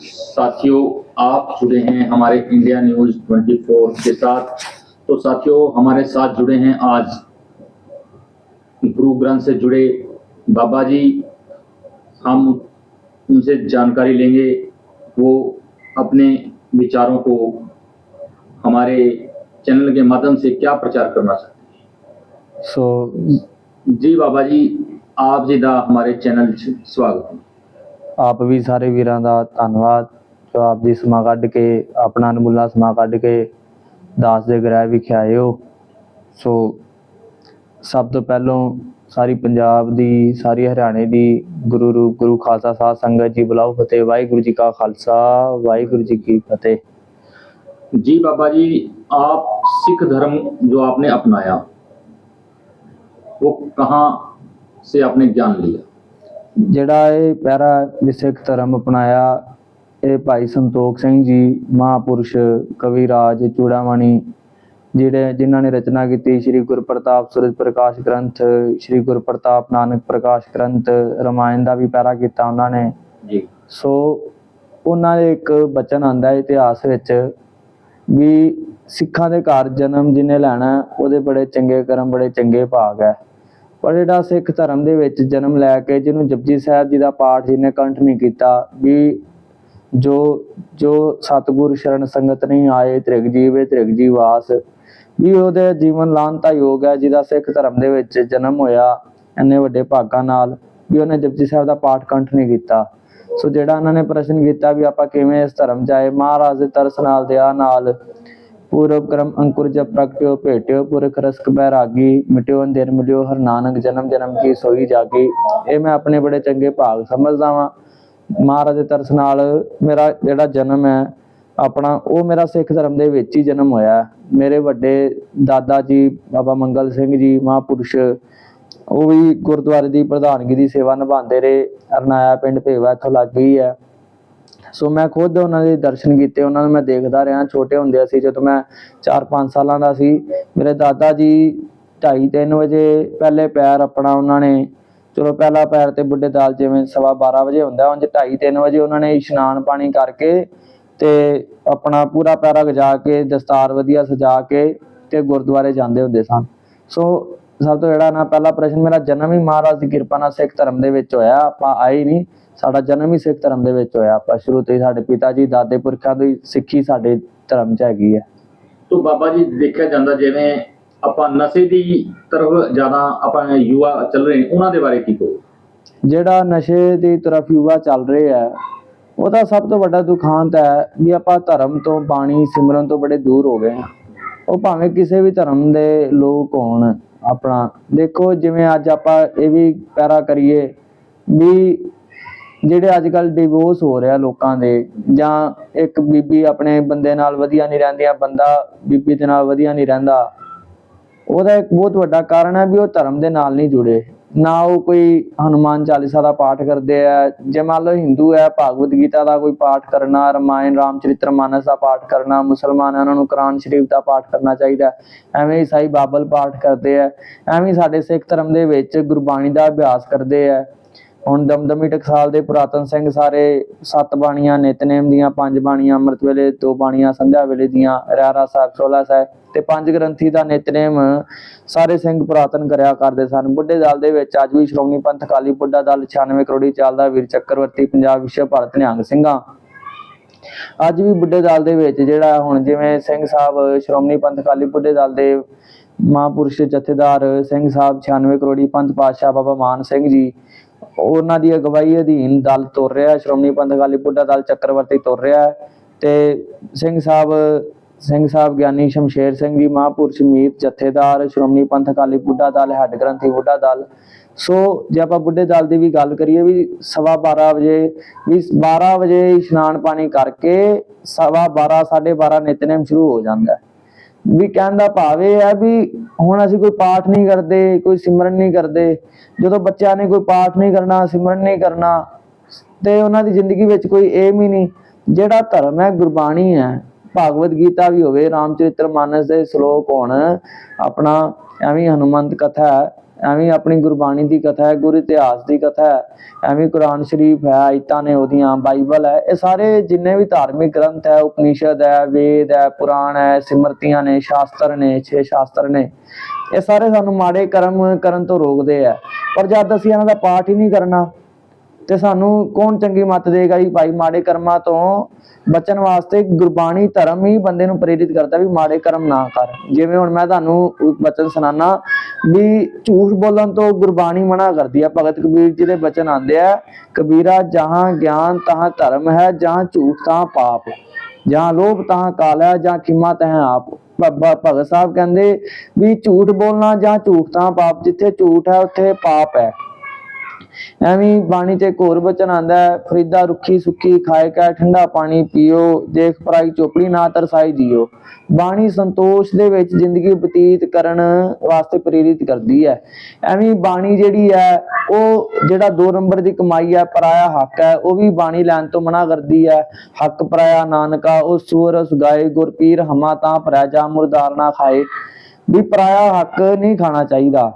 साथियों आप जुड़े हैं हमारे इंडिया न्यूज़ 24 के साथ। तो साथियों हमारे साथ जुड़े हैं आज गुरु ग्रंथ से जुड़े बाबा जी। हम उनसे जानकारी लेंगे वो अपने विचारों को हमारे चैनल के माध्यम से क्या प्रचार करना चाहते हैं। सो so, जी बाबा जी आप जी का हमारे चैनल स्वागत है। ਆਪ ਵੀ ਸਾਰੇ ਵੀਰਾਂ ਦਾ ਧੰਨਵਾਦ ਜੋ ਆਪ ਜੀ ਸਮਾਂ ਕੱਢ ਕੇ ਆਪਣਾ ਅਨਮੁੱਲਾ ਸਮਾਂ ਕੱਢ ਕੇ ਦਾਸ ਦੇ ਗ੍ਰਹਿ ਵਿਖੇ ਆਏ ਹੋ ਸੋ ਸਭ ਤੋਂ ਪਹਿਲਾਂ ਸਾਰੀ ਪੰਜਾਬ ਦੀ ਸਾਰੀ ਹਰਿਆਣੇ ਦੀ ਗੁਰੂ ਰੂਪ ਗੁਰੂ ਖਾਲਸਾ ਸਾਧ ਸੰਗਤ ਜੀ ਬੁਲਾਓ ਫਤਿਹ ਵਾਹਿਗੁਰੂ ਜੀ ਕਾ ਖਾਲਸਾ ਵਾਹਿਗੁਰੂ ਜੀ ਕੀ ਫਤਿਹ जी बाबा जी आप सिख धर्म जो आपने अपनाया वो कहाँ से आपने ज्ञान लिया ਜਿਹੜਾ ਇਹ ਪਹਿਰਾ ਵਿਸਿੱਖ ਧਰਮ ਅਪਣਾਇਆ ਇਹ ਭਾਈ ਸੰਤੋਖ ਸਿੰਘ ਜੀ ਮਹਾਪੁਰਸ਼ ਕਵੀ ਰਾਜ ਚੂੜਾਮਣੀ ਜਿਹੜੇ ਜਿਨ੍ਹਾਂ ਨੇ ਰਚਨਾ ਕੀਤੀ ਸ੍ਰੀ ਗੁਰਪ੍ਰਤਾਪ ਸੂਰਜ ਪ੍ਰਕਾਸ਼ ਗ੍ਰੰਥ ਸ੍ਰੀ ਗੁਰਪ੍ਰਤਾਪ ਨਾਨਕ ਪ੍ਰਕਾਸ਼ ਗ੍ਰੰਥ ਰਮਾਇਣ ਦਾ ਵੀ ਪਹਿਰਾ ਕੀਤਾ ਉਹਨਾਂ ਨੇ। जी ਸੋ ਉਹਨਾਂ ਦੇ ਇੱਕ ਬਚਨ ਆਂਦਾ ਹੈ ਇਤਿਹਾਸ ਵਿੱਚ ਵੀ ਸਿੱਖਾਂ ਦੇ ਘਰ ਜਨਮ ਜਿਹਨੇ ਲੈਣਾ ਉਹਦੇ ਬੜੇ ਚੰਗੇ ਕਰਮ ਬੜੇ ਚੰਗੇ ਭਾਗ ਹੈ। ਪਰ ਜਿਹੜਾ ਸਿੱਖ ਧਰਮ ਦੇ ਵਿੱਚ ਜਨਮ ਲੈ ਕੇ ਜਿਹਨੂੰ ਜਪਜੀ ਸਾਹਿਬ ਜੀ ਦਾ ਪਾਠ ਜਿਹਨੇ ਕੰਠ ਨਹੀਂ ਕੀਤਾ, ਵੀ ਜੋ ਜੋ ਸਤਿਗੁਰ ਸ਼ਰਨ ਸੰਗਤ ਨਹੀਂ ਆਏ, ਤ੍ਰਿਗ ਜੀਵੇ, ਤ੍ਰਿਗ ਜੀ ਵਾਸ, ਵੀ ਉਹਦੇ ਜੀਵਨ ਲਾਂਤਾ ਯੋਗ ਹੈ, ਜਿਹਦਾ ਸਿੱਖ ਧਰਮ ਦੇ ਵਿੱਚ ਜਨਮ ਹੋਇਆ ਇੰਨੇ ਵੱਡੇ ਭਾਗਾਂ ਨਾਲ, ਵੀ ਉਹਨੇ ਜਪਜੀ ਸਾਹਿਬ ਦਾ ਪਾਠ ਕੰਠ ਨਹੀਂ ਕੀਤਾ। ਸੋ ਜਿਹੜਾ ਉਹਨਾਂ ਨੇ ਪ੍ਰਸ਼ਨ ਕੀਤਾ ਵੀ ਆਪਾਂ ਕਿਵੇਂ ਇਸ ਧਰਮ ਜਾਏ ਮਹਾਰਾਜ ਦੇ ਤਰਸ ਨਾਲ, ਦਇਆ ਨਾਲ ਪੂਰਵ ਕਰਮ ਅੰਕੁਰ ਜਬ ਪ੍ਰਗਟਿਓ, ਭੇਟਿਓ, ਪੁਰਖ ਰਸਕ ਬੈਰਾਗੀ, ਮਿਟਿਓ ਅੰਦਰ ਮਿਲਿਓ, ਹਰ ਨਾਨਕ ਜਨਮ ਜਨਮ ਕੀ ਸੋਈ ਜਾਗੀ। ਇਹ ਮੈਂ ਆਪਣੇ ਬੜੇ ਚੰਗੇ ਭਾਗ ਸਮਝਦਾ ਵਾਂ। ਮਹਾਰਾਜ ਦੇ ਤਰਸ ਨਾਲ ਮੇਰਾ ਜਿਹੜਾ ਜਨਮ ਹੈ, ਆਪਣਾ ਉਹ ਮੇਰਾ ਸਿੱਖ ਧਰਮ ਦੇ ਵਿੱਚ ਹੀ ਜਨਮ ਹੋਇਆ। ਹੈ। ਮੇਰੇ ਵੱਡੇ ਦਾਦਾ ਜੀ, ਬਾਬਾ ਮੰਗਲ ਸਿੰਘ ਜੀ, ਮਹਾਪੁਰਸ਼, ਉਹ ਵੀ ਗੁਰਦੁਆਰੇ ਦੀ ਪ੍ਰਧਾਨਗੀ ਦੀ ਸੇਵਾ ਨਿਭਾਉਂਦੇ ਰਹੇ। ਅਰਨਾਇਆ ਪਿੰਡ ਭੇਵਾ ਇੱਥੋਂ ਲੱਗ ਗਈ ਹੈ। ਸੋ ਮੈਂ ਖੁਦ ਉਹਨਾਂ ਦੇ ਦਰਸ਼ਨ ਕੀਤੇ, ਉਹਨਾਂ ਨੂੰ ਮੈਂ ਦੇਖਦਾ ਰਿਹਾ। ਛੋਟੇ ਹੁੰਦੇ ਸੀ, ਜਦੋਂ ਮੈਂ 4-5 ਸਾਲਾਂ ਦਾ ਸੀ, ਮੇਰੇ ਦਾਦਾ ਜੀ 2:30 ਵਜੇ ਪਹਿਲੇ ਪੈਰ ਆਪਣਾ ਉਹਨਾਂ ਨੇ, ਚਲੋ ਪਹਿਲਾ ਪੈਰ ਤੇ ਬੁੱਢੇ ਦਾਲ ਜਿਵੇਂ ਸਵਾ 12 ਵਜੇ ਹੁੰਦਾ, ਉਂਝ 2:30 ਵਜੇ ਉਹਨਾਂ ਨੇ ਇਸ਼ਨਾਨ ਪਾਣੀ ਕਰਕੇ ਤੇ ਆਪਣਾ ਪੂਰਾ ਪੈਰਾ ਗਜਾ ਕੇ, ਦਸਤਾਰ ਵਧੀਆ ਸਜਾ ਕੇ ਤੇ ਗੁਰਦੁਆਰੇ ਜਾਂਦੇ ਹੁੰਦੇ ਸਨ। ਸੋ ਸਭ ਤੋਂ ਜਿਹੜਾ ਨਾ ਪਹਿਲਾ ਪ੍ਰਸ਼ਨ, ਮੇਰਾ ਜਨਮ ਹੀ ਮਹਾਰਾਜ ਦੀ ਕਿਰਪਾ ਨਾਲ ਸਿੱਖ ਧਰਮ ਦੇ ਵਿੱਚ ਹੋਇਆ, ਆਪਾਂ ਆਏ ਨਹੀਂ। ਸਾਡਾ ਜਨਮ ਹੀ ਸਿੱਖ ਧਰਮ ਦੇ ਵਿੱਚ ਹੋਇਆ। ਆਪਾਂ ਸ਼ੁਰੂ ਤੋਂ ਹੀ ਸਾਡੇ ਪਿਤਾ ਜੀ ਦਾਦੇ ਪੁਰਖਾਂ ਦੀ ਸਿੱਖੀ ਸਾਡੇ ਧਰਮ 'ਚ ਹੈਗੀ ਹੈ। ਤੋ ਬਾਬਾ ਜੀ ਦੇਖਿਆ ਜਾਂਦਾ ਜਿਵੇਂ ਆਪਾਂ ਨਸ਼ੇ ਦੀ ਤਰਫ ਜ਼ਿਆਦਾ ਆਪਾਂ ਯੁਵਾ ਚੱਲ ਰਹੇ ਉਹਨਾਂ ਦੇ ਬਾਰੇ ਕੀ ਕਹੋ ਜਿਹੜਾ ਨਸ਼ੇ ਦੀ ਤਰਫ ਯੁਵਾ ਚੱਲ ਰਿਹਾ ਹੈ ਉਹਦਾ ਸਭ ਤੋਂ ਵੱਡਾ ਦੁਖਾਂਤ ਹੈ ਵੀ ਆਪਾਂ ਧਰਮ ਤੋਂ ਬਾਣੀ ਸਿਮਰਨ ਤੋਂ ਬੜੇ ਦੂਰ ਹੋ ਗਏ ਹਾਂ। ਉਹ ਭਾਵੇਂ ਕਿਸੇ ਵੀ ਧਰਮ ਦੇ ਲੋਕ ਹੋਣ ਆਪਣਾ। ਦੇਖੋ ਜਿਵੇਂ ਅੱਜ ਆਪਾਂ ਇਹ ਵੀ ਪੈਰਾ ਕਰੀਏ ਵੀ ਜਿਹੜੇ ਅੱਜ ਕੱਲ ਡਿਵੋਰਸ ਹੋ ਰਿਹਾ ਲੋਕਾਂ ਦੇ ਜਾਂ ਇੱਕ ਬੀਬੀ ਆਪਣੇ ਬੰਦੇ ਨਾਲ ਵਧੀਆ ਨਹੀਂ ਰਹਿੰਦੀਆਂ ਬੰਦਾ ਬੀਬੀ ਦੇ ਨਾਲ ਵਧੀਆ ਨਹੀਂ ਰਹਿੰਦਾ ਉਹਦਾ ਇੱਕ ਬਹੁਤ ਵੱਡਾ ਕਾਰਨ ਹੈ ਵੀ ਉਹ ਧਰਮ ਦੇ ਨਾਲ ਨਹੀਂ ਜੁੜੇ। ਨਾ ਉਹ ਕੋਈ ਹਨੂਮਾਨ ਚਾਲੀਸਾ ਦਾ ਪਾਠ ਕਰਦੇ ਆ ਜੇ ਮੰਨ ਲਓ ਹਿੰਦੂ ਹੈ ਭਾਗਵਤ ਗੀਤਾ ਦਾ ਕੋਈ ਪਾਠ ਕਰਨਾ ਰਮਾਇਣ ਰਾਮਚਰਿਤਰ ਮਾਨਸ ਦਾ ਪਾਠ ਕਰਨਾ ਮੁਸਲਮਾਨ ਹੈ, ਉਹਨਾਂ ਨੂੰ ਕੁਰਾਨ ਸ਼ਰੀਫ ਦਾ ਪਾਠ ਕਰਨਾ ਚਾਹੀਦਾ ਐਵੇਂ ਈਸਾਈ ਸਾਈ ਬਾਬਲ ਪਾਠ ਕਰਦੇ ਆ ਐਵੇਂ ਸਾਡੇ ਸਿੱਖ ਧਰਮ ਦੇ ਵਿੱਚ ਗੁਰਬਾਣੀ ਦਾ ਅਭਿਆਸ ਕਰਦੇ ਆ। ਹੁਣ ਦਮਦਮੀ ਟਕਸਾਲ ਦੇ ਪੁਰਾਤਨ ਸਿੰਘ ਸਾਰੇ ਸੱਤ ਬਾਣੀਆਂ, ਨਿਤਨੇਮ ਦੀਆਂ ਪੰਜ ਬਾਣੀਆਂ, ਅੰਮ੍ਰਿਤ ਵੇਲੇ ਦੋ ਬਾਣੀਆਂ, ਸੰਧਿਆ ਵੇਲੇ ਦੀਆਂ ਰਹਿਰਾ ਸਾਹਿਬ ਸੋਲਾ ਸਾਹਿਬ ਤੇ ਪੰਜ ਗ੍ਰੰਥੀ ਦਾ ਨਿਤਨੇਮ ਸਾਰੇ ਸਿੰਘ ਪੁਰਾਤਨ ਕਰਿਆ ਕਰਦੇ ਸਨ। ਬੁੱਢੇ ਦਲ ਦੇ ਵਿੱਚ ਅੱਜ ਵੀ ਸ਼੍ਰੋਮਣੀ ਪੰਥ ਅਕਾਲੀ ਬੁੱਢਾ ਦਲ 96 ਕਰੋੜੀ ਚੱਲਦਾ ਵੀਰ ਚੱਕਰਵਰਤੀ ਪੰਜਾਬ ਵਿਸ਼ਵ ਭਾਰਤ ਨਿਹੰਗ ਸਿੰਘਾਂ। ਅੱਜ ਵੀ ਬੁੱਢੇ ਦਲ ਦੇ ਵਿੱਚ ਜਿਹੜਾ ਹੁਣ ਜਿਵੇਂ ਸਿੰਘ ਸਾਹਿਬ ਸ਼੍ਰੋਮਣੀ ਪੰਥ ਅਕਾਲੀ ਬੁੱਢੇ ਦਲ ਦੇ ਮਹਾਂਪੁਰਸ਼ ਜਥੇਦਾਰ ਸਿੰਘ ਸਾਹਿਬ 96 ਕਰੋੜੀ ਪੰਥ ਪਾਤਸ਼ਾਹ ਬਾਬਾ ਮਾਨ ਸਿੰਘ ਜੀ ਉਹਨਾਂ ਦੀ ਅਗਵਾਈ ਅਧੀਨ ਦਲ ਤੁਰ ਰਿਹਾ, ਸ਼੍ਰੋਮਣੀ ਪੰਥ ਅਕਾਲੀ ਬੁੱਢਾ ਦਲ ਚੱਕਰਵਰਤੀ ਤੁਰ ਰਿਹਾ ਹੈ ਤੇ ਸਿੰਘ ਸਾਹਿਬ ਸਿੰਘ ਸਾਹਿਬ ਗਿਆਨੀ ਸ਼ਮਸ਼ੇਰ ਸਿੰਘ ਜੀ, ਮਹਾਂਪੁਰਸ਼ ਮੀਤ ਜਥੇਦਾਰ, ਸ਼੍ਰੋਮਣੀ ਪੰਥ ਅਕਾਲੀ ਬੁੱਢਾ ਦਲ, ਹੈੱਡ ਗ੍ਰੰਥੀ ਬੁੱਢਾ ਦਲ। ਸੋ ਜੇ ਆਪਾਂ ਬੁੱਢੇ ਦਲ ਦੀ ਵੀ ਗੱਲ ਕਰੀਏ ਵੀ ਸਵਾ 12 ਵਜੇ, ਵੀ 12 ਵਜੇ ਇਸ਼ਨਾਨ ਪਾਣੀ ਕਰਕੇ ਸਵਾ 12 12:30 ਨਿਤਨੇਮ ਸ਼ੁਰੂ ਹੋ ਜਾਂਦਾ ਹੈ। ਵੀ ਕਹਿਣ ਦਾ ਭਾਵ ਇਹ ਹੈ ਵੀ ਹੁਣ ਅਸੀਂ ਕੋਈ ਪਾਠ ਨਹੀਂ ਕਰਦੇ, ਕੋਈ ਸਿਮਰਨ ਨਹੀਂ ਕਰਦੇ, ਜਦੋਂ ਬੱਚਿਆਂ ਨੇ ਕੋਈ ਪਾਠ ਨਹੀਂ ਕਰਨਾ, ਸਿਮਰਨ ਨਹੀਂ ਕਰਨਾ, ਤੇ ਉਹਨਾਂ ਦੀ ਜ਼ਿੰਦਗੀ ਵਿੱਚ ਕੋਈ ਏਮ ਹੀ ਨਹੀਂ। ਜਿਹੜਾ ਧਰਮ ਹੈ, ਗੁਰਬਾਣੀ ਹੈ, ਭਾਗਵਤ ਗੀਤਾ ਵੀ ਹੋਵੇ ਰਾਮਚਰਿਤਰ ਮਾਨਸ ਦੇ ਸ਼ਲੋਕ ਹੋਣ, ਆਪਣਾ ਐਵੇਂ ਹੀ ਹਨੂਮੰਤ ਕਥਾ ਹੈ ਐਵੇਂ ਆਪਣੀ ਗੁਰਬਾਣੀ ਦੀ ਕਥਾ ਹੈ, ਗੁਰ ਇਤਿਹਾਸ ਦੀ ਕਥਾ ਹੈ, ਐਵੇਂ ਕੁਰਾਨ ਸ਼ਰੀਫ ਹੈ, ਆਇਤਾਂ ਨੇ ਉਹਦੀਆਂ, ਬਾਈਬਲ ਹੈ, ਇਹ ਸਾਰੇ ਜਿੰਨੇ ਵੀ ਧਾਰਮਿਕ ਗ੍ਰੰਥ ਹੈ, ਉਪਨਿਸ਼ਦ ਹੈ, ਵੇਦ ਹੈ, ਪੁਰਾਣ ਹੈ, ਸਿਮਰਤੀਆਂ ਨੇ, ਸ਼ਾਸਤਰ ਨੇ, ਛੇ ਸ਼ਾਸਤਰ ਨੇ, ਇਹ ਸਾਰੇ ਸਾਨੂੰ ਮਾੜੇ ਕਰਮ ਕਰਨ ਤੋਂ ਰੋਕਦੇ ਆ ਪਰ ਜਦ ਅਸੀਂ ਇਹਨਾਂ ਦਾ ਪਾਠ ਹੀ ਨਹੀਂ ਕਰਨਾ ਤੇ ਸਾਨੂੰ ਕੌਣ ਚੰਗੀ ਮੱਤ ਦੇਗਾ ਜੀ? ਭਾਈ ਮਾੜੇ ਕਰਮਾਂ ਤੋਂ ਬਚਣ ਵਾਸਤੇ ਗੁਰਬਾਣੀ ਧਰਮ ਹੀ ਬੰਦੇ ਨੂੰ ਪ੍ਰੇਰਿਤ ਕਰਦਾ ਵੀ ਮਾੜੇ ਕਰਮ ਨਾ ਕਰ। ਜਿਵੇਂ ਹੁਣ ਮੈਂ ਤੁਹਾਨੂੰ ਬਚਨ ਸੁਣਾਣਾ ਵੀ ਝੂਠ ਬੋਲਣ ਤੋਂ ਗੁਰਬਾਣੀ ਮਨਾ ਕਰਦੀ ਆ। ਭਗਤ ਕਬੀਰ ਜੀ ਦੇ ਬਚਨ ਆਉਂਦੇ ਆ, ਕਬੀਰਾ ਜਹਾਂ ਗਿਆਨ ਤਹਾਂ ਧਰਮ ਹੈ, ਜਹਾਂ ਝੂਠ ਤਾਂ ਪਾਪ। ਜਹਾਂ ਲੋਭ ਤਹਾਂ ਕਾਲ ਹੈ ਜਾਂ ਖਿਮਾ ਤਹਾਂ ਆਪ। ਭ- ਭਗਤ ਸਾਹਿਬ ਕਹਿੰਦੇ ਵੀ ਝੂਠ ਬੋਲਣਾ ਜਾਂ ਝੂਠ ਤਾਂ ਪਾਪ, ਜਿੱਥੇ ਝੂਠ ਹੈ, ਉੱਥੇ ਪਾਪ ਹੈ। ਐਵੇਂ ਬਾਣੀ ਤੇ ਇੱਕ ਹੋਰ ਬਚਨ ਆਂਦਾ ਹੈ, ਫਰੀਦਾ ਰੁੱਖੀ ਸੁੱਖੀ ਖਾਏ ਕਾ, ਠੰਡਾ ਪਾਣੀ ਪੀਓ, ਦੇਖ ਪਰਾਈ ਚੋਪੜੀ ਨਾ ਤਰਸਾਈ ਜੀਓ ਬਾਣੀ ਸੰਤੋਸ਼ ਦੇ ਵਿੱਚ ਜ਼ਿੰਦਗੀ ਬਤੀਤ ਕਰਨ ਵਾਸਤੇ ਪ੍ਰੇਰਿਤ ਕਰਦੀ ਹੈ। ਐਵੇਂ ਬਾਣੀ ਜਿਹੜੀ ਹੈ, ਉਹ ਜਿਹੜਾ ਦੋ ਨੰਬਰ ਦੀ ਕਮਾਈ ਹੈ, ਪਰਾਇਆ ਹੱਕ ਹੈ, ਉਹ ਵੀ ਬਾਣੀ ਲੈਣ ਤੋਂ ਮਨਾ ਕਰਦੀ ਹੈ। ਹੱਕ ਪਰਾਇਆ ਨਾਨਕਾ, ਉਹ ਸੂਰ ਗਾਏ ਗੁਰਪੀਰ ਹਮਾ ਤਾਂ ਪਰੈ ਜਾ ਮੁਰਦਾਰ ਨਾ ਖਾਏ। ਵੀ ਪਰਾਇਆ ਹੱਕ ਨਹੀਂ ਖਾਣਾ ਚਾਹੀਦਾ।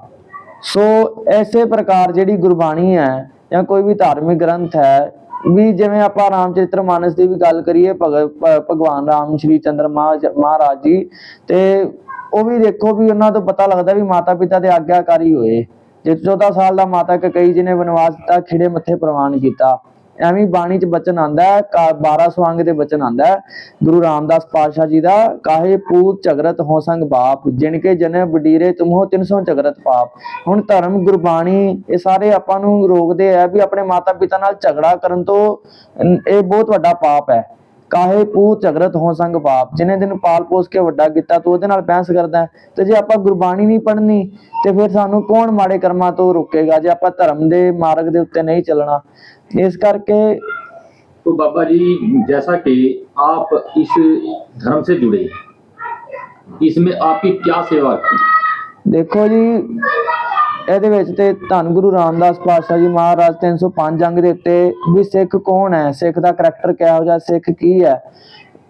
ਸੋ ਐਸੇ ਪ੍ਰਕਾਰ ਜਿਹੜੀ ਗੁਰਬਾਣੀ ਹੈ ਜਾਂ ਕੋਈ ਵੀ ਧਾਰਮਿਕ ਗ੍ਰੰਥ ਹੈ, ਵੀ ਜਿਵੇਂ ਆਪਾਂ ਰਾਮਚਰਿਤਰ ਮਾਨਸ ਦੀ ਵੀ ਗੱਲ ਕਰੀਏ, ਭਗ- ਭਗਵਾਨ ਰਾਮ, ਸ਼੍ਰੀ ਚੰਦਰ ਮਹਾ- ਮਹਾਰਾਜ ਜੀ, ਤੇ ਉਹ ਵੀ ਦੇਖੋ ਵੀ ਉਹਨਾਂ ਤੋਂ ਪਤਾ ਲੱਗਦਾ ਵੀ ਮਾਤਾ ਪਿਤਾ ਦੇ ਆਗਿਆਕਾਰੀ ਹੋਏ। ਜੇ 14 ਸਾਲ ਦਾ ਮਾਤਾ ਕਕਈ ਜੀ ਨੇ ਬਨਵਾਸ ਦਿੱਤਾ ਖਿੜੇ ਮੱਥੇ ਪ੍ਰਵਾਨ ਕੀਤਾ। ਐਵੇਂ ਬਾਣੀ ਚ ਬਚਨ ਆਂਦਾ ਹੈ 1200 ਅੰਗ ਦੇ ਬਚਨ ਆਂਦਾ ਹੈ। ਗੁਰੂ ਰਾਮਦਾਸ ਪਾਤਸ਼ਾਹ ਜੀ ਦਾ, ਕਾਹੇ ਪੂਤ ਝਗਰਤ ਹੋ ਸੰਗ ਬਾਪ, ਜਿਨ ਕੇ ਜਨ ਬਡੀਰੇ ਤੁਮਹੋ 300 ਝਗਰਤ ਪਾਪ। ਹੁਣ ਧਰਮ, ਗੁਰਬਾਣੀ, ਇਹ ਸਾਰੇ ਆਪਾਂ ਨੂੰ ਰੋਕਦੇ ਆ ਵੀ ਆਪਣੇ ਮਾਤਾ ਪਿਤਾ ਨਾਲ ਝਗੜਾ ਕਰਨ ਤੋਂ ਇਹ ਬਹੁਤ ਵੱਡਾ ਪਾਪ ਹੈ। ਕਾਹੇ ਪੂ ਝਗਰਤ ਹੋ ਸੰਗ ਬਾਪ ਜਿਹਨੇ ਦਿਨ ਪਾਲ ਪੋਸ ਕੇ ਵੱਡਾ ਕੀਤਾ ਤੂੰ ਉਹਦੇ ਨਾਲ ਬਹਿਸ ਕਰਦਾ ਤੇ ਜੇ ਆਪਾਂ ਗੁਰਬਾਣੀ ਨਹੀਂ ਪੜ੍ਹਨੀ, ਤੇ ਫਿਰ ਸਾਨੂੰ ਕੌਣ ਮਾੜੇ ਕਰਮਾਂ ਤੋਂ ਰੋਕੇਗਾ? ਜੇ ਆਪਾਂ ਧਰਮ ਦੇ ਮਾਰਗ ਦੇ ਉੱਤੇ ਨਹੀਂ ਚੱਲਣਾ ਇਸ ਕਰਕੇ तो बाबा जी जैसा कि आप इस धर्म से जुड़े इसमें आपकी क्या सेवा की ਦੇਖੋ ਜੀ ਇਹਦੇ ਵਿੱਚ ਤੇ ਧੰਨ ਗੁਰੂ ਰਾਮਦਾਸ ਪਾਤਸ਼ਾਹ ਜੀ ਮਹਾਰਾਜ 305 ਅੰਗ ਦੇ ਉੱਤੇ ਵੀ ਸਿੱਖ ਕੌਣ ਹੈ ਸਿੱਖ ਦਾ ਕਰੈਕਟਰ ਕਿਹੋ ਜਿਹਾ ਸਿੱਖ ਕੀ ਹੈ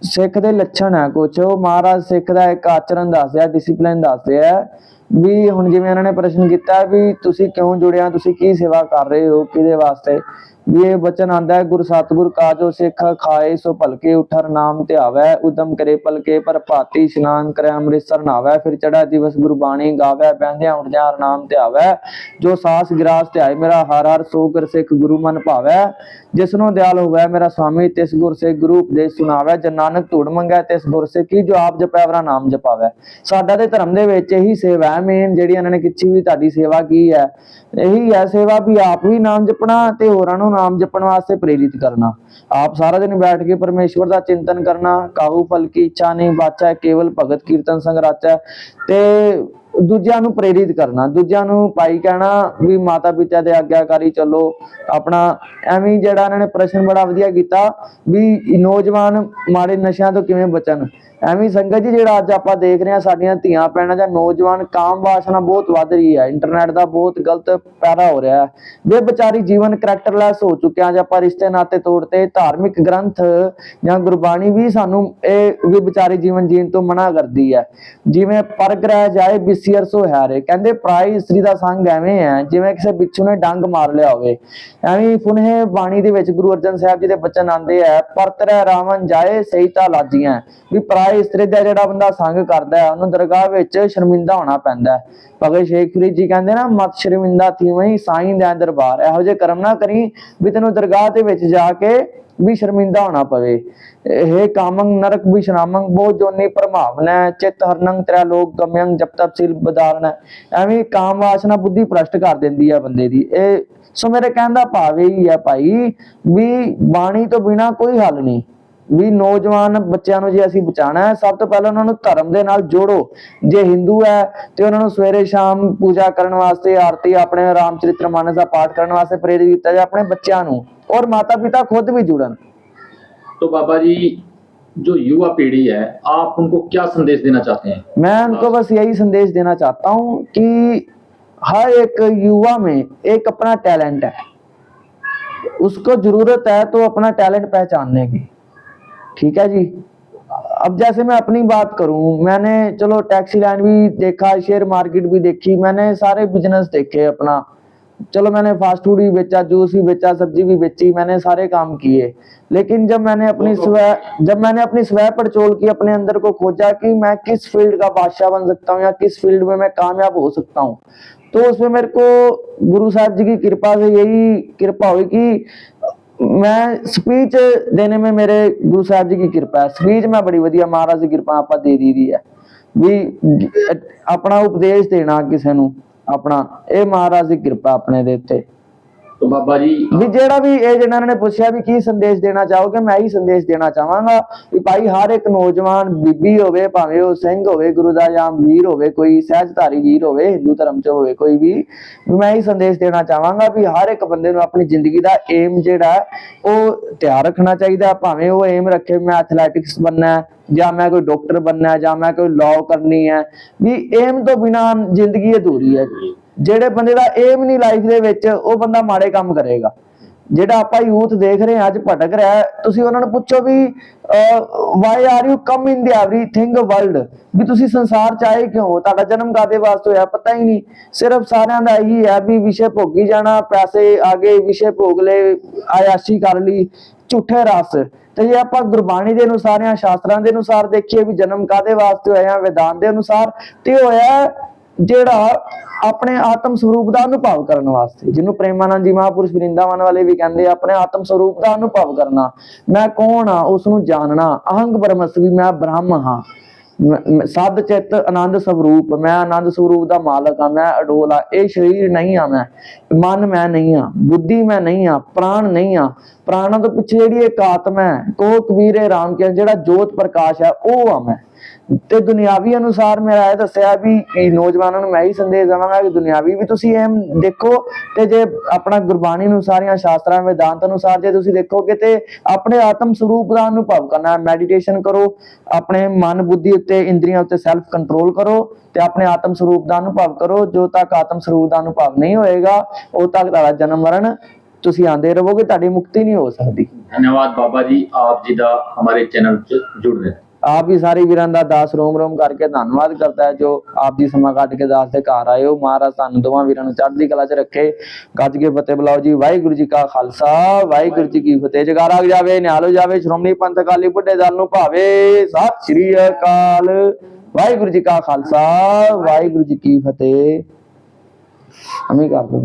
ਸਿੱਖ ਦੇ ਲੱਛਣ ਹੈ ਕੁਛ ਉਹ ਮਹਾਰਾਜ ਸਿੱਖ ਦਾ ਇੱਕ ਆਚਰਣ ਦੱਸਦੇ ਆ ਡਿਸਪਲਿਨ ਦੱਸਦੇ ਆ ਵੀ ਹੁਣ ਜਿਵੇਂ ਇਹਨਾਂ ਨੇ ਪ੍ਰਸ਼ਨ ਕੀਤਾ ਵੀ ਤੁਸੀਂ ਕਿਉਂ ਜੁੜਿਆ ਤੁਸੀਂ ਕੀ ਸੇਵਾ ਕਰ ਰਹੇ ਹੋ ਕਿਹਦੇ ਵਾਸਤੇ ਵੀ ਇਹ ਬਚਨ ਆਂਦਾ ਹੈ, ਗੁਰ ਸਤਿਗੁਰ ਕਾਜੋ ਸਿੱਖ ਖਾਏ, ਸੋ ਭਲਕੇ ਉਠਰ ਨਾਮ ਧਿਆਵੈ ਉਦਮ ਕਰੇ ਪਲਕੇ ਪਰ ਭਾਤੀ ਇਸ਼ਨਾਨ ਕਰੇ ਅੰਮ੍ਰਿਤਸਰ ਨਾਵੈ, ਫਿਰ ਚੜਾ ਦਿਵਸ ਗੁਰਬਾਣੀ ਗਾਵੈ, ਬਹਿੰਦਿਆਂ ਉਠਦਿਆਂ ਹਰ ਨਾਮ ਧਿਆਵੈ ਜੋ ਸਾਸ ਗਿਰਾਸ ਧਿਆਏ ਮੇਰਾ, ਹਰ ਹਰ ਸੋ ਕਰ ਸਿੱਖ ਗੁਰੂ ਮਨ ਭਾਵੈ। ਜਿਸਨੂੰ ਦਿਆਲ ਹੋਵੈ ਮੇਰਾ ਸੁਆਮੀ ਤਿਸ ਗੁਰ ਸੇ ਗੁਰੂ ਉਪਦੇਸ਼ ਸੁਣਾਵੈ, ਜਨ ਨਾਨਕ ਧੂੜ ਮੰਗੈ, ਤਿਸ ਗੁਰ ਸੇ ਕੀ ਜੋ ਆਪ ਜਪੈ, ਵਰਾ ਨਾਮ ਜਪਾਵੈ। ਸਾਡਾ ਤੇ ਧਰਮ ਦੇ ਵਿੱਚ ਇਹੀ ਸੇਵਾ ਹੈ ਮੇਨ ਜਿਹੜੀ ਇਹਨਾਂ ਨੇ ਕਿੱਛੀ ਵੀ ਤੁਹਾਡੀ ਸੇਵਾ ਕੀ ਹੈ। ਇਹੀ ਹੈ ਸੇਵਾ ਵੀ ਆਪ ਵੀ ਨਾਮ ਜਪਣਾ ਤੇ ਹੋਰਾਂ ਨੂੰ ਨਾਮ ਜਪਣ ਵਾਸਤੇ ਪ੍ਰੇਰਿਤ ਕਰਨਾ। ਆਪ ਸਾਰਾ ਦਿਨ ਬੈਠ ਕੇ ਪਰਮੇਸ਼ਵਰ ਦਾ ਚਿੰਤਨ ਕਰਨਾ, ਕਾਹੂ ਫਲ ਕੀ ਇੱਛਾ ਨਹੀਂ, ਬਾਚਾ, ਕੇਵਲ ਭਗਤ ਕੀਰਤਨ ਸੰਗ ਰਾਚਾ ਤੇ ਦੂਜਿਆਂ ਨੂੰ ਪ੍ਰੇਰਿਤ ਕਰਨਾ, ਦੂਜਿਆਂ ਨੂੰ ਭਾਈ ਕਹਿਣਾ ਵੀ ਮਾਤਾ ਪਿਤਾ ਦੇ ਆਗਿਆਕਾਰੀ ਚੱਲੋ, ਆਪਣਾ ਐਵੇਂ ਜਿਹੜਾ ਇਹਨਾਂ ਨੇ ਪ੍ਰਸ਼ਨ ਬੜਾ ਵਧੀਆ ਕੀਤਾ ਵੀ ਨੌਜਵਾਨ ਮਾੜੇ ਨਸ਼ਿਆਂ ਤੋਂ ਕਿਵੇਂ ਬਚਣ। ਐਵੇਂ ਸੰਗਤ ਜੀ ਜਿਹੜਾ ਅੱਜ ਆਪਾਂ ਦੇਖ ਰਹੇ ਹਾਂ ਸਾਡੀਆਂ ਧੀਆਂ ਭੈਣਾਂ ਜਾਂ ਨੌਜਵਾਨ, ਕਾਮ ਵਾਸਨਾ ਬਹੁਤ ਵੱਧ ਰਹੀ ਹੈ। ਇੰਟਰਨੈਟ ਦਾ ਬਹੁਤ ਗਲਤ ਪੈਦਾ ਹੋ ਰਿਹਾ ਹੈ। ਵੇ ਵਿਚਾਰੀ ਜੀਵਨ ਕਰੈਕਟਰਲੈਸ ਹੋ ਚੁੱਕਿਆ ਜਾਂ ਆਪਾਂ ਰਿਸ਼ਤੇ ਨਾਤੇ ਤੋੜਤੇ ਧਾਰਮਿਕ ਗ੍ਰੰਥ ਜਾਂ ਗੁਰਬਾਣੀ ਵੀ ਸਾਨੂੰ ਇਹ ਵੀ ਵਿਚਾਰੀ ਜੀਵਨ ਜੀਣ ਤੋਂ ਮਨਾ ਕਰਦੀ ਹੈ। ਜਿਵੇਂ ਪਰਗ੍ਰਹਿ ਜਾਏ ਬਿਸਿਰ ਸੋ ਹਾਰੇ। ਕਹਿੰਦੇ ਪ੍ਰਾਈ ਇਸਤਰੀ ਦਾ ਸੰਗ ਐਵੇਂ ਹੈ, ਜਿਵੇਂ ਕਿਸੇ ਬਿੱਛੂ ਨੇ ਡੰਗ ਮਾਰ ਲਿਆ ਹੋਵੇ। ਐਵੇਂ ਹੀ ਬਾਣੀ ਦੇ ਵਿੱਚ ਗੁਰੂ ਅਰਜਨ ਸਾਹਿਬ ਜੀ ਦੇ ਬਚਨ ਆਉਂਦੇ ਆ ਪਰਤਰੈ ਰਾਵਣ ਜਾਏ ਸਹੀ ਤਾਂ ਲਾਜੀਆਂ ਵੀ ਪ੍ਰਾਈ ਇਸਤਰੀ ਦਾ ਜਿਹੜਾ ਬੰਦਾ ਸੰਗ ਕਰਦਾ ਹੈ, ਉਹਨੂੰ ਦਰਗਾਹ ਵਿੱਚ ਸ਼ਰਮਿੰਦਾ ਹੋਣਾ ਪੈਂਦਾ ਹੈ। ਭਗਤ ਸ਼ੇਖ ਫਰੀਦ ਜੀ ਕਹਿੰਦੇ ਨਾ, ਮਤ ਸ਼ਰਮਿੰਦਾ ਥੀਵਈ ਸਾਈਂ ਦੇ ਦਰਬਾਰ ਇਹੋ ਜਿਹੇ ਕਰਮ ਨਾ ਕਰੀ ਵੀ ਤੈਨੂੰ ਦਰਗਾਹ ਦੇ ਵਿੱਚ ਜਾ ਕੇ ਵੀ ਸ਼ਰਮਿੰਦਾ ਹੋਣਾ ਪਵੇ। ਇਹ ਕਾਮੰਗ ਨਰਕ ਵੀ ਸ਼ਰਾਮੰ ਬਹੁ ਜੋਨੀ ਪ੍ਰਭਾਵਨਾ ਚਿਤ ਹਰਨੰਗ ਤ੍ਰੈ ਲੋਕ ਗਮਯੰ ਜਪ ਤਪ ਸਿਲ ਬਦਾਰਨ ਐਵੇਂ ਕਾਮ ਵਾਸਨਾ ਬੁੱਧੀ ਭ੍ਰਸ਼ਟ ਕਰ ਦਿੰਦੀ ਆ ਬੰਦੇ ਦੀ। ਇਹ ਸੋ ਮੇਰੇ ਕਹਿਣ ਦਾ ਭਾਵ ਇਹ ਹੀ ਆ ਭਾਈ ਵੀ ਬਾਣੀ ਤੋਂ ਬਿਨਾ ਕੋਈ ਹੱਲ ਨਹੀਂ। ਵੀ ਨੌਜਵਾਨ ਬੱਚਿਆਂ ਨੂੰ ਜੇ ਅਸੀਂ ਬਚਾਣਾ ਹੈ ਸਭ ਤੋਂ ਪਹਿਲਾਂ ਉਹਨਾਂ ਨੂੰ ਧਰਮ ਦੇ ਨਾਲ ਜੋੜੋ ਜੇ ਹਿੰਦੂ ਹੈ ਤੇ ਉਹਨਾਂ ਨੂੰ ਸਵੇਰੇ ਸ਼ਾਮ ਪੂਜਾ ਕਰਨ ਵਾਸਤੇ ਆਰਤੀ ਆਪਣੇ ਰਾਮਚਰਿਤ੍ਰ ਮਾਨਸ ਦਾ ਪਾਠ ਕਰਨ ਵਾਸਤੇ ਪ੍ਰੇਰਿਤ ਕੀਤਾ ਜਾਏ ਆਪਣੇ ਬੱਚਿਆਂ ਨੂੰ ਔਰ ਮਾਤਾ ਪਿਤਾ ਖੁਦ ਵੀ ਜੁੜਨ तो बाबा जी जो युवा पीढ़ी है आप उनको क्या संदेश देना चाहते हैं मैं उनको बस यही संदेश देना चाहता हूँ कि हर एक युवा में एक अपना टैलेंट है उसको जरूरत है तो अपना टैलेंट पहचानने की ठीक है जी। अब जैसे मैं अपनी बात करूँ मैंने चलो टैक्सी लाइन भी देखा शेयर मार्केट भी देखी मैंने सारे बिज़नेस देखे अपना। चलो मैंने फास्ट फ़ूड भी बेचा जूस भी बेचा सब्ज़ी भी बेची मैंने सारे काम किए। लेकिन जब मैंने अपनी स्वय जब मैंने अपनी स्वय पड़चोल की अपने अंदर को खोजा कि मैं किस फ़ील्ड का बादशाह बन सकता हूँ या किस फ़ील्ड में मैं कामयाब हो सकता हूँ तो उसमें मेरे को गुरु साहब जी की कृपा से यही कृपा हुई कि ਮੈਂ ਸਪੀਚ ਦੇਣੇ में मेरे गुरु साहब जी की कृपा है ਸਪੀਚ ਮੈਂ ਬੜੀ ਵਧੀਆ ਮਹਾਰਾਜ ਦੀ ਕਿਰਪਾ ਆਪਾਂ ਦੇ ਦੀ ਹੈ ਵੀ ਆਪਣਾ ਉਪਦੇਸ਼ ਦੇਣਾ ਕਿਸੇ ਨੂੰ ਆਪਣਾ ਇਹ ਮਹਾਰਾਜ ਦੀ ਕਿਰਪਾ ਆਪਣੇ ਦੇ ਉੱਤੇ ਤੋਂ ਬਾਬਾ ਜੀ, ਵੀ ਜਿਹੜਾ ਵੀ ਇਹ ਜਿਹਨਾਂ ਨੇ ਪੁੱਛਿਆ ਵੀ ਕੀ ਸੰਦੇਸ਼ ਦੇਣਾ ਚਾਹੋਗੇ, ਮੈਂ ਹੀ ਸੰਦੇਸ਼ ਦੇਣਾ ਚਾਹਾਂਗਾ ਵੀ ਭਾਈ ਹਰ ਇੱਕ ਨੌਜਵਾਨ ਬੀਬੀ ਹੋਵੇ, ਭਾਵੇਂ ਉਹ ਸਿੰਘ ਹੋਵੇ, ਗੁਰੂ ਦਾ ਜਾਮ ਵੀਰ ਹੋਵੇ, ਕੋਈ ਸਹਿਜਧਾਰੀ ਵੀਰ ਹੋਵੇ, ਹਿੰਦੂ ਧਰਮ 'ਚ ਹੋਵੇ, ਕੋਈ ਵੀ ਮੈਂ ਹੀ ਸੰਦੇਸ਼ ਦੇਣਾ ਚਾਹਾਂਗਾ ਵੀ ਹਰ ਇੱਕ ਬੰਦੇ ਨੂੰ ਆਪਣੀ ਜ਼ਿੰਦਗੀ ਦਾ ਏਮ ਜਿਹੜਾ ਉਹ ਤਿਆਰ ਰੱਖਣਾ ਚਾਹੀਦਾ ਭਾਵੇਂ ਉਹ ਏਮ ਰੱਖੇ ਮੈਂ ਐਥਲੈਟਿਕਸ ਬੰਨਾ ਜਾਂ ਮੈਂ ਕੋਈ ਡਾਕਟਰ ਬੰਨਾ ਜਾਂ ਮੈਂ ਕੋਈ ਲਾਅ ਕਰਨੀ ਹੈ, ਵੀ ਏਮ ਤੋਂ ਬਿਨਾ ਜ਼ਿੰਦਗੀ ਅਧੂਰੀ ਹੈ। ਜਿਹੜੇ ਬੰਦੇ ਦਾ ਏਮ ਨਹੀਂ ਲਾਈਫ ਦੇ ਵਿੱਚ, ਉਹ ਬੰਦਾ ਮਾੜੇ ਕੰਮ ਕਰੇਗਾ। ਜਿਹੜਾ ਆਪਾਂ ਯੂਥ ਦੇਖ ਰਹੇ ਹਾਂ, ਅੱਜ ਭਟਕ ਰਿਹਾ ਤੁਸੀਂ ਉਹਨਾਂ ਨੂੰ ਪੁੱਛੋ ਵੀ why are you come in the everything world ਵੀ ਤੁਸੀਂ ਸੰਸਾਰ ਚ ਆਏ ਕਿਉਂ? ਤੁਹਾਡਾ ਜਨਮ ਕਾਦੇ ਵਾਸਤੇ ਹੋਇਆ? ਪਤਾ ਹੀ ਨਹੀਂ। ਸਿਰਫ ਸਾਰਿਆਂ ਦਾ ਇਹੀ ਹੈ ਵੀ ਵਿਸ਼ੇ ਭੋਗੀ ਜਾਣਾ, ਪੈਸੇ ਆਗੇ, ਵਿਸ਼ੇ ਭੋਗ ਲਏ, ਆਯਾਸ਼ੀ ਕਰ ਲਈ, ਝੂਠੇ ਰਸ। ਤੇ ਜੇ ਆਪਾਂ ਗੁਰਬਾਣੀ ਦੇ ਅਨੁਸਾਰ ਜਾਂ ਸ਼ਾਸਤਰਾਂ ਦੇ ਅਨੁਸਾਰ ਦੇਖੀਏ ਵੀ ਜਨਮ ਕਾਦੇ ਵਾਸਤੇ ਹੋਇਆ ਵਿਧਾਨ ਦੇ ਅਨੁਸਾਰ, ਤੇ ਹੋਇਆ ਜਿਹੜਾ ਆਪਣੇ ਆਤਮ ਸਰੂਪ ਦਾ ਅਨੁਭਵ ਕਰਨ ਵਾਸਤੇ, ਜਿਹਨੂੰ ਪ੍ਰੇਮਾਨੰਦ ਜੀ ਮਹਾਪੁਰਸ਼ ਵਰਿੰਦਾਵਨ ਵਾਲੇ ਵੀ ਕਹਿੰਦੇ ਆਪਣੇ ਆਤਮ ਸਰੂਪ ਦਾ ਅਨੁਭਵ ਕਰਨਾ। ਮੈਂ ਕੌਣ ਆ? ਉਸ ਨੂੰ ਜਾਣਨਾ। ਅਹੰਗ ਬ੍ਰਹਮਸਵੀ ਮੈਂ ਬ੍ਰਹਮ ਹਾਂ। ਮੈਂ- ਸਦ ਚਿੱਤ ਆਨੰਦ ਸਰੂਪ। ਮੈਂ ਆਨੰਦ ਸਰੂਪ ਦਾ ਮਾਲਕ ਆ, ਮੈਂ ਅਡੋਲ ਆ। ਇਹ ਸਰੀਰ ਨਹੀਂ ਆ ਮੈਂ। ਮਨ ਮੈਂ ਨਹੀਂ ਆ। ਬੁੱਧੀ ਮੈਂ ਨਹੀਂ ਆ। ਪ੍ਰਾਣ ਨਹੀਂ ਆ। ਪ੍ਰਾਣਾਂ ਤੋਂ ਪਿੱਛੇ ਜਿਹੜੀ ਇੱਕ ਆਤਮਾ ਹੈ ਕੋ ਕਬੀਰੇ ਰਾਮ ਕੇ ਜਿਹੜਾ ਜੋਤ ਪ੍ਰਕਾਸ਼ ਹੈ, ਉਹ ਆ ਮੈਂ ਤੇ ਦੁਨਿਆਵੀ ਅਨੁਸਾਰ ਮੇਰਾ ਇਹ ਦੱਸਿਆ ਵੀ ਨੌਜਵਾਨਾਂ ਨੂੰ ਮੈਂ ਹੀ ਸੰਦੇਸ਼ ਦੇਵਾਂਗਾ ਕਿ ਦੁਨਿਆਵੀ ਵੀ ਤੁਸੀਂ ਇਹ ਦੇਖੋ ਤੇ ਜੇ ਆਪਣਾ ਗੁਰਬਾਣੀ ਅਨੁਸਾਰ ਜਾਂ ਸ਼ਾਸਤਰਾਂ, ਵਿਦਾਂਤ ਅਨੁਸਾਰ ਜੇ ਤੁਸੀਂ ਦੇਖੋਗੇ ਤੇ ਆਪਣੇ ਆਤਮ ਸਰੂਪ ਦਾ ਅਨੁਭਵ ਕਰਨਾ ਮੈਡੀਟੇਸ਼ਨ ਕਰੋ, ਆਪਣੇ ਮਨ ਬੁੱਧੀ ਉੱਤੇ, ਇੰਦਰੀਆਂ ਉੱਤੇ ਸੈਲਫ ਕੰਟਰੋਲ ਕਰੋ ਤੇ ਆਪਣੇ ਆਤਮ ਸਰੂਪ ਦਾ ਅਨੁਭਵ ਕਰੋ। ਜੋ ਤੱਕ ਆਤਮ ਸਰੂਪ ਦਾ ਅਨੁਭਵ ਨਹੀਂ ਹੋਏਗਾ, ਉਹ ਤੱਕ ਤੁਹਾਡਾ ਜਨਮ ਮਰਨ ਤੁਸੀਂ ਆਂਦੇ ਰਹੋਗੇ ਤੁਹਾਡੀ ਮੁਕਤੀ ਨਹੀਂ ਹੋ ਸਕਦੀ। ਧੰਨਵਾਦ ਬਾਬਾ ਜੀ ਆਪ ਜੀ ਦਾ ਹਮਾਰੇ ਚੈਨਲ 'ਚ ਜੁੜਨ ਆਪ ਵੀ ਸਾਰੇ ਵੀਰਾਂ ਦਾ ਦਾਸ ਰੋਮ ਰੋਮ ਕਰਕੇ ਧੰਨਵਾਦ ਕਰਦਾ ਹੈ ਜੋ ਆਪ ਦੀ ਸਮਾਂ ਕੱਢ ਕੇ ਦਾਸ ਦੇ ਘਰ ਆਏ ਹੋ। ਮਹਾਰਾਜ ਸਾਨੂੰ ਦੋਵਾਂ ਵੀਰਾਂ ਨੂੰ ਚੜ੍ਹਦੀ ਕਲਾ 'ਚ ਰੱਖੇ। ਗੱਜ ਕੇ ਫਤਿਹ ਬੁਲਾਓ ਜੀ। ਵਾਹਿਗੁਰੂ ਜੀ ਕਾ ਖਾਲਸਾ ਵਾਹਿਗੁਰੂ ਜੀ ਕੀ ਫਤਿਹ। ਜਗਾਰਾ ਜਾਵੇ ਨਿਹਾਲ ਜਾਵੇ ਸ਼੍ਰੋਮਣੀ ਪੰਥ ਅਕਾਲੀ ਬੁੱਢੇ ਦਲ ਨੂੰ ਭਾਵੇ। ਸਤਿ ਸ੍ਰੀ ਅਕਾਲ। ਵਾਹਿਗੁਰੂ ਜੀ ਕਾ ਖਾਲਸਾ ਵਾਹਿਗੁਰੂ ਜੀ ਕੀ ਫਤਿਹ। ਅਮੀ ਕਰ ਦੋ